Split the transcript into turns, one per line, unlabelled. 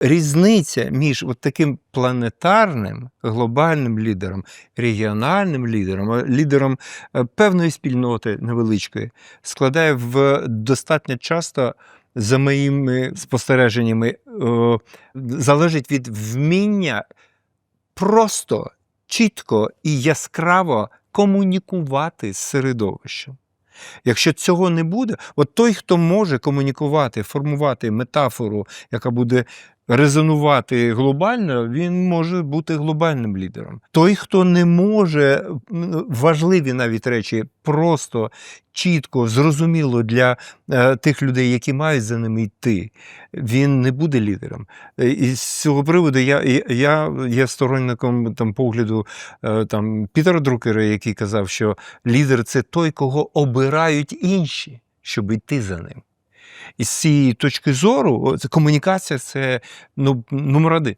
різниця між от таким планетарним глобальним лідером, регіональним лідером, лідером е, певної спільноти невеличкої складає в достатньо часто. За моїми спостереженнями, е, залежить від вміння просто чітко і яскраво комунікувати з середовищем. Якщо цього не буде, от той, хто може комунікувати, формувати метафору, яка буде резонувати глобально, він може бути глобальним лідером. Той, хто не може важливі навіть речі, просто чітко, зрозуміло для е, тих людей, які мають за ними йти, він не буде лідером. Е, І з цього приводу я, я, я є сторонником там погляду е, там Пітера Друкера, який казав, що лідер це той, кого обирають інші, щоб йти за ним. І з цієї точки зору комунікація це ну, номер один.